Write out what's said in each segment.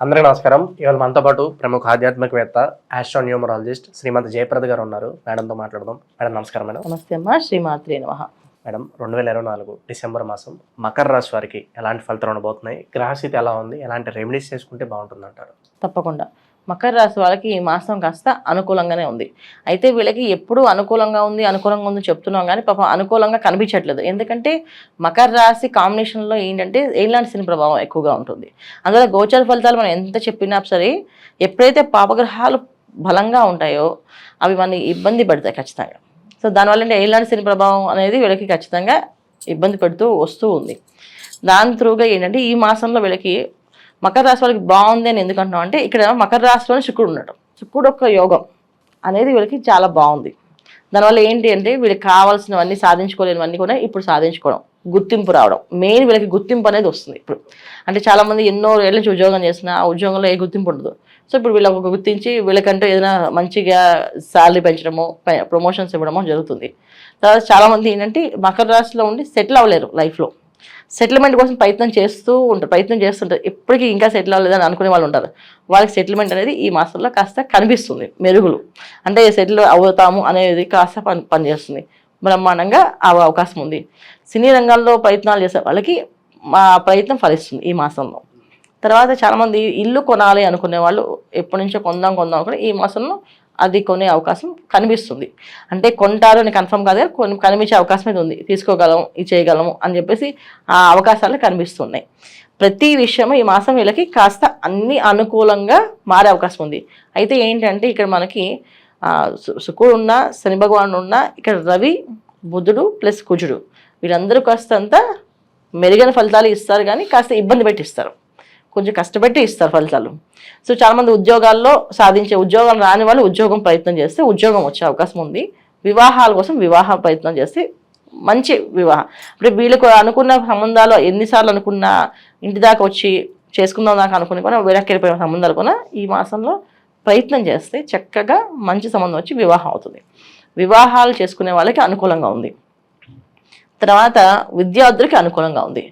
అందరికీ నమస్కారం. ఇవాళ మనతో పాటు ప్రముఖ ఆధ్యాత్మికవేత్త ఆస్ట్రోన్యూమరాలజిస్ట్ శ్రీమతి జయప్రద గారు ఉన్నారు. మేడంతో మాట్లాడదాం. మేడం నమస్కారం మేడం. నమస్తే అమ్మా. శ్రీమాత్రి నమ. మేడం రెండు వేల ఇరవై నాలుగు డిసెంబర్ మాసం మకర రాశి వారికి ఎలాంటి ఫలితాలు ఉండబోతున్నాయి? గ్రహస్థితి ఎలా ఉంది? ఎలాంటి రెమెడీస్ చేసుకుంటే బాగుంటుంది అంటారు తప్పకుండా. మకర రాశి వాళ్ళకి ఈ మాసం కాస్త అనుకూలంగానే ఉంది. అయితే వీళ్ళకి ఎప్పుడు అనుకూలంగా ఉంది అనుకూలంగా ఉంది చెప్తున్నాం కానీ పాపం అనుకూలంగా కనిపించట్లేదు. ఎందుకంటే మకర రాశి కాంబినేషన్లో ఏంటంటే ఏలాంటి శని ప్రభావం ఎక్కువగా ఉంటుంది. అందువల్ల గోచర ఫలితాలు మనం ఎంత చెప్పినా సరే ఎప్పుడైతే పాపగ్రహాలు బలంగా ఉంటాయో అవి మన ఇబ్బంది పెడతాయి ఖచ్చితంగా. సో దానివల్ల అంటే ఏలాంటి శని ప్రభావం అనేది వీళ్ళకి ఖచ్చితంగా ఇబ్బంది పెడుతూ వస్తూ ఉంది. దాని త్రూగా ఏంటంటే ఈ మాసంలో వీళ్ళకి మకర రాశి వాళ్ళకి బాగుంది అని ఎందుకు అంటున్నాం అంటే ఇక్కడ మకర రాశిలోనే శుక్రుడు ఉండటం శుక్రుడు యొక్క యోగం అనేది వీళ్ళకి చాలా బాగుంది. దానివల్ల ఏంటి అంటే వీళ్ళకి కావాల్సినవన్నీ సాధించుకోలేనివన్నీ కూడా ఇప్పుడు సాధించుకోవడం గుర్తింపు రావడం. మెయిన్ వీళ్ళకి గుర్తింపు అనేది వస్తుంది ఇప్పుడు. అంటే చాలామంది ఎన్నో ఏళ్ళ నుంచి ఉద్యోగం చేసిన ఆ ఉద్యోగంలో ఏ గుర్తింపు ఉండదు. సో ఇప్పుడు వీళ్ళకి గుర్తించి వీళ్ళకంటే ఏదైనా మంచిగా శాలరీ పెంచడమో ప్రమోషన్స్ ఇవ్వడమో జరుగుతుంది. తర్వాత చాలామంది ఏంటంటే మకర రాశిలో ఉండి సెటిల్ అవ్వలేరు లైఫ్లో సెటిల్మెంట్ కోసం ప్రయత్నం చేస్తూ ఉంటారు ప్రయత్నం చేస్తుంటారు. ఎప్పటికీ ఇంకా సెటిల్ అవ్వలేదని అనుకునే వాళ్ళు ఉంటారు. వాళ్ళకి సెటిల్మెంట్ అనేది ఈ మాసంలో కాస్త కనిపిస్తుంది మెరుగులు. అంటే సెటిల్ అవుతాము అనేది కాస్త పని పనిచేస్తుంది బ్రహ్మాండంగా అవకాశం ఉంది. సినీ రంగాల్లో ప్రయత్నాలు చేసే వాళ్ళకి మా ప్రయత్నం ఫలిస్తుంది ఈ మాసంలో. తర్వాత చాలామంది ఇల్లు కొనాలి అనుకునే వాళ్ళు ఎప్పటి నుంచో కొందాం కొందాం అనుకుని ఈ మాసంలో అది కొనే అవకాశం కనిపిస్తుంది. అంటే కొంటారు అని కన్ఫర్మ్ కాదు కానీ కొన్ని కనిపించే అవకాశం అయితే ఉంది. తీసుకోగలం ఇది చేయగలము అని చెప్పేసి ఆ అవకాశాలు కనిపిస్తున్నాయి. ప్రతి విషయము ఈ మాసం వీళ్ళకి కాస్త అన్ని అనుకూలంగా మారే అవకాశం ఉంది. అయితే ఏంటంటే ఇక్కడ మనకి శుకుడు ఉన్న శని భగవానుడు ఉన్న ఇక్కడ రవి బుధుడు ప్లస్ కుజుడు. వీళ్ళందరూ కాస్త అంతా మెరుగైన ఫలితాలు ఇస్తారు కానీ కాస్త ఇబ్బంది పెట్టిస్తారు. కొంచెం కష్టపెట్టి ఇస్తారు ఫలితాలు. సో చాలామంది ఉద్యోగాల్లో సాధించే ఉద్యోగం రాని వాళ్ళు ఉద్యోగం ప్రయత్నం చేస్తే ఉద్యోగం వచ్చే అవకాశం ఉంది. వివాహాల కోసం వివాహ ప్రయత్నం చేస్తే మంచి వివాహం. ఇప్పుడు వీళ్ళకు అనుకున్న సంబంధాలు ఎన్నిసార్లు అనుకున్నా ఇంటి దాకా వచ్చి చేసుకుందాం దాకా అనుకుని కూడా వెనక్కి వెళ్ళిపోయిన సంబంధాలు కూడా ఈ మాసంలో ప్రయత్నం చేస్తే చక్కగా మంచి సంబంధం వచ్చి వివాహం అవుతుంది. వివాహాలు చేసుకునే వాళ్ళకి అనుకూలంగా ఉంది. తర్వాత విద్యార్థులకి అనుకూలంగా ఉంది.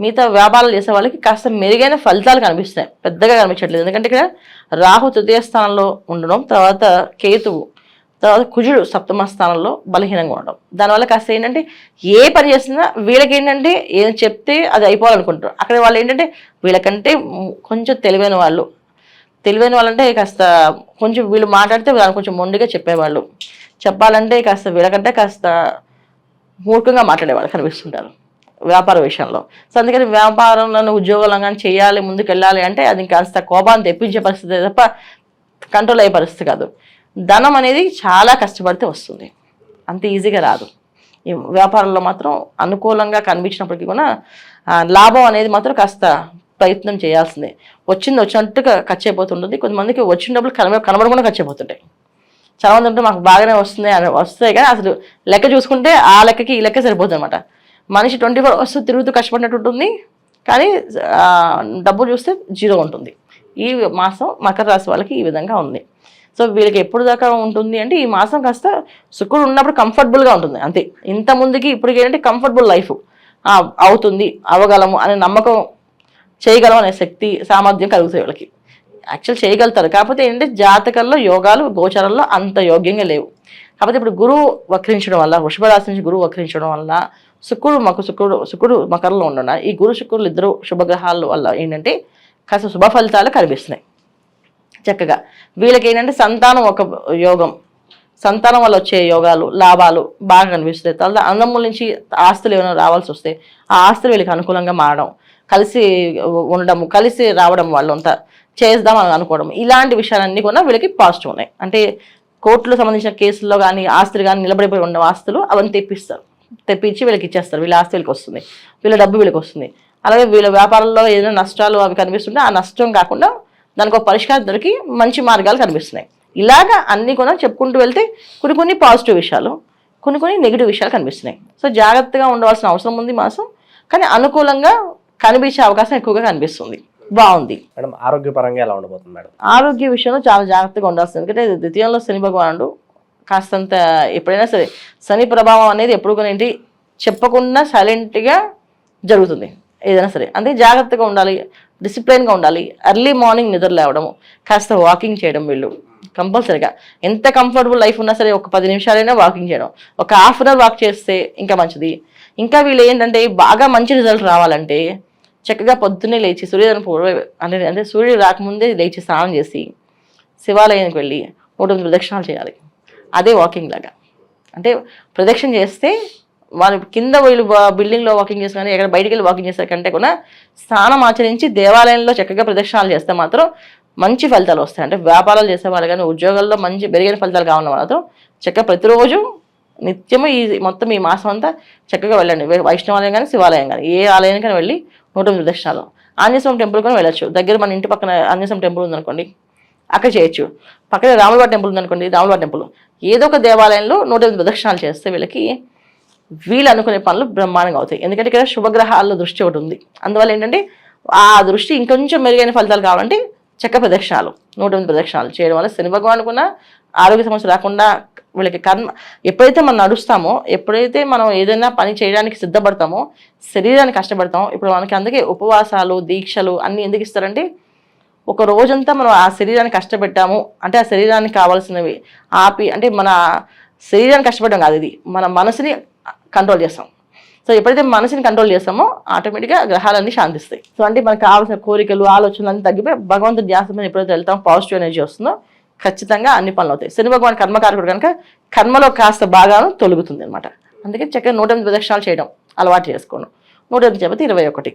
మిగతా వ్యాపారాలు చేసే వాళ్ళకి కాస్త మెరుగైన ఫలితాలు కనిపిస్తున్నాయి. పెద్దగా కనిపించట్లేదు. ఎందుకంటే ఇక్కడ రాహు తృతీయ స్థానంలో ఉండడం తర్వాత కేతువు తర్వాత కుజుడు సప్తమ స్థానంలో బలహీనంగా ఉండడం. దానివల్ల కాస్త ఏంటంటే ఏ పని చేసినా వీళ్ళకి ఏంటంటే ఏం చెప్తే అది అయిపోవాలనుకుంటారు. అక్కడ వాళ్ళు ఏంటంటే వీళ్ళకంటే కొంచెం తెలివైన వాళ్ళు. తెలివైన వాళ్ళంటే కాస్త కొంచెం వీళ్ళు మాట్లాడితే దాన్ని కొంచెం మొండిగా చెప్పేవాళ్ళు. చెప్పాలంటే కాస్త వీళ్ళకంటే కాస్త మూర్ఖంగా మాట్లాడేవాళ్ళు కనిపిస్తుంటారు. వ్యాపార విషయంలో. సో అందుకని వ్యాపారంలో ఉద్యోగాలు కానీ చేయాలి ముందుకు వెళ్ళాలి అంటే అది కాస్త కోపాన్ని తెప్పించే పరిస్థితి తప్ప కంట్రోల్ అయ్యే పరిస్థితి కాదు. ధనం అనేది చాలా కష్టపడితే వస్తుంది. అంత ఈజీగా రాదు. ఈ వ్యాపారంలో మాత్రం అనుకూలంగా కనిపించినప్పటికీ కూడా లాభం అనేది మాత్రం కాస్త ప్రయత్నం చేయాల్సిందే. వచ్చింది వచ్చినట్టుగా ఖర్చు అయిపోతుంటుంది కొంతమందికి వచ్చిన డబ్బులు కనబ కనబడకుండా ఖర్చు అయిపోతుంటాయి చాలా మంది ఉంటే మాకు బాగానే వస్తుంది అని వస్తాయి కానీ అసలు లెక్క చూసుకుంటే ఆ లెక్కకి ఈ లెక్క సరిపోతుంది అనమాట మనిషి ట్వంటీ ఫోర్ అవర్స్ తిరుగుతూ కష్టపడినట్టు ఉంటుంది కానీ డబ్బులు డబ్బు చూస్తే జీరో ఉంటుంది. ఈ మాసం మకర రాశి వాళ్ళకి ఈ విధంగా ఉంది. సో వీళ్ళకి ఎప్పుడు దాకా ఉంటుంది అంటే ఈ మాసం కాస్త శుక్రుడు ఉన్నప్పుడు కంఫర్టబుల్గా ఉంటుంది అంతే. ఇంత ముందుకి ఇప్పటికి ఏంటంటే కంఫర్టబుల్ లైఫ్. అవుతుంది అవ్వగలము అనే నమ్మకం చేయగలం అనే శక్తి సామర్థ్యం కలుగుతాయి వీళ్ళకి. యాక్చువల్ చేయగలుగుతారు. కాకపోతే ఏంటంటే జాతకాల్లో యోగాలు గోచరాల్లో అంత యోగ్యంగా లేవు. కాకపోతే ఇప్పుడు గురువు వక్రించడం వల్ల వృషభ రాశి నుంచి గురువు వక్రించడం వల్ల శుక్రుడు మాకు శుక్రుడు శుక్రుడు మకరంలో ఉండడం ఈ గురు శుక్రులు ఇద్దరు శుభగ్రహాల వల్ల ఏంటంటే కాస్త శుభ ఫలితాలు కనిపిస్తున్నాయి. చక్కగా వీళ్ళకి ఏంటంటే సంతానం ఒక యోగం. సంతానం వల్ల వచ్చే యోగాలు లాభాలు బాగా కనిపిస్తాయి తర్వాత అందముల నుంచి ఆస్తులు ఏమైనా రావాల్సి వస్తే ఆ ఆస్తులు వీళ్ళకి అనుకూలంగా మారడం కలిసి ఉండడం కలిసి రావడం వాళ్ళంతా చేద్దాం అని అనుకోవడం ఇలాంటి విషయాలన్నీ కూడా వీళ్ళకి పాజిటివ్ ఉన్నాయి. అంటే కోర్టులో సంబంధించిన కేసుల్లో కానీ ఆస్తులు కానీ నిలబడిపోయి ఉన్న ఆస్తులు అవన్నీ తెప్పిస్తారు. తెప్పించి వీళ్ళకి ఇచ్చేస్తారు. వీళ్ళ ఆస్తి వీళ్ళకి వస్తుంది. వీళ్ళ డబ్బు వీళ్ళకి వస్తుంది. అలాగే వీళ్ళ వ్యాపారంలో ఏదైనా నష్టాలు అవి కనిపిస్తుంటే ఆ నష్టం కాకుండా దానికి ఒక పరిష్కారం దొరికి మంచి మార్గాలు కనిపిస్తున్నాయి. ఇలాగా అన్ని కూడా చెప్పుకుంటూ వెళ్తే కొన్ని కొన్ని పాజిటివ్ విషయాలు కొన్ని కొన్ని నెగిటివ్ విషయాలు కనిపిస్తున్నాయి. సో జాగ్రత్తగా ఉండవలసిన అవసరం ఉంది మాసం. కానీ అనుకూలంగా కనిపించే అవకాశం ఎక్కువగా కనిపిస్తుంది. బాగుంది. మేడం ఆరోగ్యపరంగా ఎలా ఉండబోతుంది మేడం? ఆరోగ్య విషయంలో చాలా జాగ్రత్తగా ఉండాల్సింది. ఎందుకంటే ద్వితీయంలో శని భగవానుడు కాస్తంత ఎప్పుడైనా సరే శని ప్రభావం అనేది ఎప్పుడు కూడా ఏంటి చెప్పకుండా సైలెంట్గా జరుగుతుంది. ఏదైనా సరే. అంటే జాగ్రత్తగా ఉండాలి డిసిప్లైన్గా ఉండాలి. ఎర్లీ మార్నింగ్ నిద్ర లేవడము కాస్త వాకింగ్ చేయడం వీళ్ళు కంపల్సరీగా. ఎంత కంఫర్టబుల్ లైఫ్ ఉన్నా సరే ఒక పది నిమిషాలైనా వాకింగ్ చేయడం. ఒక హాఫ్ అన్ అవర్ వాక్ చేస్తే ఇంకా మంచిది. ఇంకా వీళ్ళు ఏంటంటే బాగా మంచి రిజల్ట్ రావాలంటే చక్కగా పొద్దున్నే లేచి సూర్యోదయం పూర్వ అంటే అంటే సూర్యుడు రాకముందే లేచి స్నానం చేసి శివాలయానికి వెళ్ళి మూడు ప్రదక్షిణాలు చేయాలి. అదే వాకింగ్ లాగా. అంటే ప్రదక్షిణ చేస్తే వాళ్ళు కింద వీళ్ళు బిల్డింగ్లో వాకింగ్ చేసిన ఎక్కడ బయటికి వెళ్ళి వాకింగ్ చేసే కంటే కూడా స్నానం ఆచరించి దేవాలయంలో చక్కగా ప్రదక్షిణాలు చేస్తే మాత్రం మంచి ఫలితాలు వస్తాయి. అంటే వ్యాపారాలు చేసే వాళ్ళు కానీ ఉద్యోగాల్లో మంచి మెరుగైన ఫలితాలు కావాలన్న మాత్రం చక్కగా ప్రతిరోజు నిత్యము ఈ మొత్తం ఈ మాసం అంతా చక్కగా వెళ్ళండి. వైష్ణవాలయం కానీ శివాలయం కానీ ఏ ఆలయానికైనా వెళ్ళి నూట ప్రదక్షిణాలు. ఆంజనేయస్వామి టెంపుల్ కూడా వెళ్ళొచ్చు. దగ్గర మన ఇంటి పక్కన ఆంజనేయస్వామి టెంపుల్ ఉందనుకోండి అక్కడ చేయొచ్చు. పక్కన రాములవాడ టెంపుల్ ఉందనుకోండి రాములవాడ టెంపుల్. ఏదో ఒక దేవాలయంలో నూట ఎనిమిది ప్రదక్షిణాలు చేస్తే వీళ్ళకి వీళ్ళు అనుకునే పనులు బ్రహ్మాండంగా అవుతాయి. ఎందుకంటే ఇక్కడ శుభగ్రహాల్లో దృష్టి ఒకటి ఉంది. అందువల్ల ఏంటంటే ఆ దృష్టి ఇంకొంచెం మెరుగైన ఫలితాలు కావాలంటే చక్క ప్రదక్షిణాలు నూట ఎనిమిది ప్రదక్షిణాలు చేయడం వల్ల శని భగవాన్ కూడా ఆరోగ్య సమస్య రాకుండా వీళ్ళకి కర్మ ఎప్పుడైతే మనం నడుస్తామో ఎప్పుడైతే మనం ఏదైనా పని చేయడానికి సిద్ధపడతామో శరీరాన్ని కష్టపడతామో ఇప్పుడు మనకి అందుకే ఉపవాసాలు దీక్షలు అన్నీ ఎందుకు ఇస్తారంటే ఒక రోజంతా మనం ఆ శరీరాన్ని కష్టపెట్టాము. అంటే ఆ శరీరానికి కావాల్సినవి ఆపి అంటే మన శరీరాన్ని కష్టపడడం కాదు ఇది. మన మనసుని కంట్రోల్ చేస్తాం. సో ఎప్పుడైతే మనసుని కంట్రోల్ చేస్తామో ఆటోమేటిక్గా గ్రహాలన్నీ శాంతిస్తాయి. సో అంటే మనకు కావాల్సిన కోరికలు ఆలోచనలు అన్నీ తగ్గిపోయి భగవంతుడి ధ్యాస మీద ఎప్పుడైతే వెళ్తాం పాజిటివ్ ఎనర్జీ వస్తుందో ఖచ్చితంగా అన్ని పనులు అవుతాయి. శని భగవాన్ కర్మకారకుడు కనుక కర్మలో కాస్త బాగాను తొలుగుతుంది అనమాట అందుకే చక్కగా నూట ఎనిమిది ప్రదక్షిణాలు చేయడం అలవాటు చేసుకోను నూట ఎనిమిది చెప్పితే ఇరవై ఒకటి.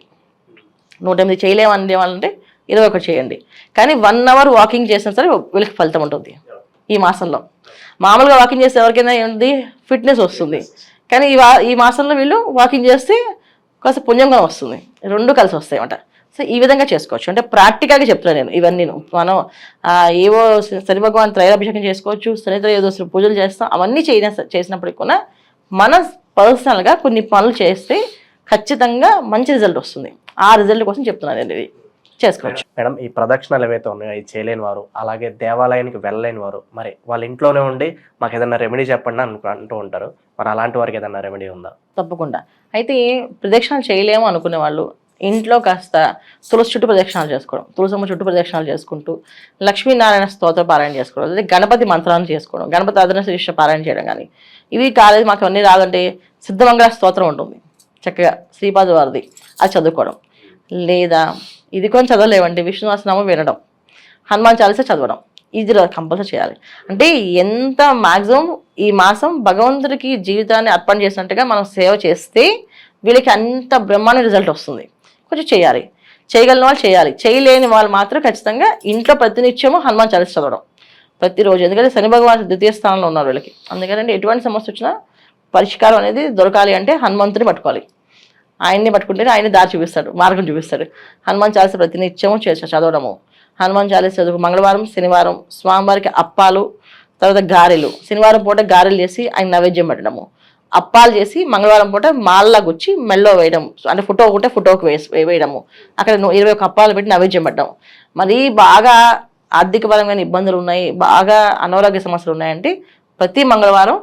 నూట ఎనిమిది చేయలేమని వాళ్ళంటే ఇది ఒకటి చేయండి. కానీ వన్ అవర్ వాకింగ్ చేసినా సరే వీళ్ళకి ఫలితం ఉంటుంది. ఈ మాసంలో. మామూలుగా వాకింగ్ చేస్తే ఎవరికైనా ఏంటి ఫిట్నెస్ వస్తుంది. కానీ ఈ వా ఈ మాసంలో వీళ్ళు వాకింగ్ చేస్తే కాస్త పుణ్యంగా వస్తుంది. రెండు కలిసి వస్తాయి అన్నమాట సో ఈ విధంగా చేసుకోవచ్చు. అంటే ప్రాక్టికల్గా చెప్తున్నాను నేను ఇవన్నీ. మనం ఏవో శని భగవాన్ త్రైరాభిషేకం చేసుకోవచ్చు శనిత్ర ఏదో పూజలు చేస్తాం అవన్నీ చేయ చేసినప్పటికి కూడా మన పర్సనల్గా కొన్ని పనులు చేస్తే ఖచ్చితంగా మంచి రిజల్ట్ వస్తుంది. ఆ రిజల్ట్ కోసం చెప్తున్నాను నేను ఇది. చేసుకోవచ్చు. మేడం ఈ ప్రదక్షిణలు ఏవైతే ఉన్నాయో ఇది చేయలేని వారు అలాగే దేవాలయానికి వెళ్ళలేని వారు మరి వాళ్ళ ఇంట్లోనే ఉండి మాకు ఏదైనా రెమెడీ చెప్పండి అని అంటూ ఉంటారు. మరి అలాంటి వారికి ఏదైనా రెమెడీ ఉందా? తప్పకుండా. అయితే ప్రదక్షిణాలు చేయలేము అనుకునే వాళ్ళు ఇంట్లో కాస్త తులసి చుట్టూ ప్రదక్షిణాలు చేసుకోవడం తులసమ్మ చుట్టూ ప్రదక్షిణాలు చేసుకుంటూ లక్ష్మీనారాయణ స్తోత్ర పారాయణ చేసుకోవడం అదే గణపతి మంత్రాలను చేసుకోవడం గణపతి అదన శిష్ట పారాయణ చేయడం కానీ ఇవి కాలేదు మాకు అన్నీ రాదంటే సిద్ధమంగళ స్తోత్రం ఉంటుంది. చక్కగా శ్రీపాద వారిది అది చదువుకోవడం. లేదా ఇది కొంచెం చదవలేవండి. విష్ణువాసనామం వినడం. హనుమాన్ చాలీసా చదవడం. ఇది కంపల్సరీ చేయాలి. అంటే ఎంత మ్యాక్సిమం ఈ మాసం భగవంతుడికి జీవితాన్ని అర్పణ చేసినట్టుగా మనం సేవ చేస్తే వీళ్ళకి అంత బ్రహ్మాండ రిజల్ట్ వస్తుంది. కొంచెం చేయాలి. చేయగలిగిన వాళ్ళు చేయాలి. చేయలేని వాళ్ళు మాత్రం ఖచ్చితంగా ఇంట్లో ప్రతినిత్యము హనుమాన్ చాలీస చదవడం. ప్రతిరోజు. ఎందుకంటే శని భగవాన్ ద్వితీయ స్థానంలో ఉన్నారు వీళ్ళకి. అందుకని ఎటువంటి సమస్య వచ్చినా పరిష్కారం అనేది దొరకాలి అంటే హనుమంతుని పట్టుకోవాలి. ఆయన్ని పట్టుకుంటే ఆయన దారి చూపిస్తాడు మార్గం చూపిస్తాడు. హనుమాన్ చాలీస ప్రతినిత్యము చే- చదవడము. హనుమాన్ చాలీస చదువు మంగళవారం శనివారం స్వామివారికి అప్పాలు తర్వాత గారెలు. శనివారం పూట గారెలు చేసి ఆయన నైవేద్యం పెట్టడము. అప్పాలు చేసి మంగళవారం పూట మాల్లా గుచ్చి మెల్లో వేయడం. అంటే ఫోటో ఉంటే ఫోటోకి వేసి వేయడము. అక్కడ ఇరవై ఒక అప్పాలు పెట్టి నైవేద్యం పెట్టడం. మరీ బాగా ఆర్థికపరమైన ఇబ్బందులు ఉన్నాయి బాగా అనారోగ్య సమస్యలు ఉన్నాయంటే ప్రతి మంగళవారం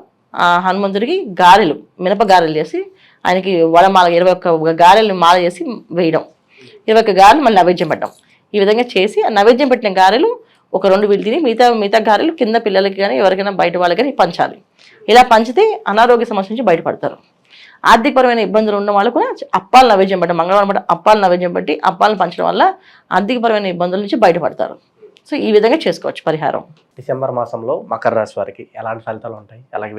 హనుమంతుడికి గారెలు మినప గారెలు చేసి ఆయనకి వడమాల ఇరవై ఒక్క గారెలు మాల చేసి వేయడం. ఇరవై ఒక్క గారెలు మళ్ళీ నైవేద్యం పెట్టడం. ఈ విధంగా చేసి ఆ నైవేద్యం పెట్టిన గారెలు ఒక రెండు వీళ్ళు తిని మిగతా మిగతా గారెలు కింద పిల్లలకి కానీ ఎవరికైనా బయట వాళ్ళకి కానీ పంచాలి. ఇలా పంచితే అనారోగ్య సమస్య నుంచి బయటపడతారు. ఆర్థికపరమైన ఇబ్బందులు ఉన్న వాళ్ళు కూడా అప్పాలు నైవేద్యం పెట్టడం మంగళవారం పూట అప్పాలు నైవేద్యం పెట్టి అప్పాలను పంచడం వల్ల ఆర్థికపరమైన ఇబ్బందుల నుంచి బయటపడతారు. సో ఈ విధంగా చేసుకోవచ్చు పరిహారం. డిసెంబర్ మాసంలో మకర రాశి వారికి ఎలాంటి ఫలితాలు ఉంటాయి? అలాగే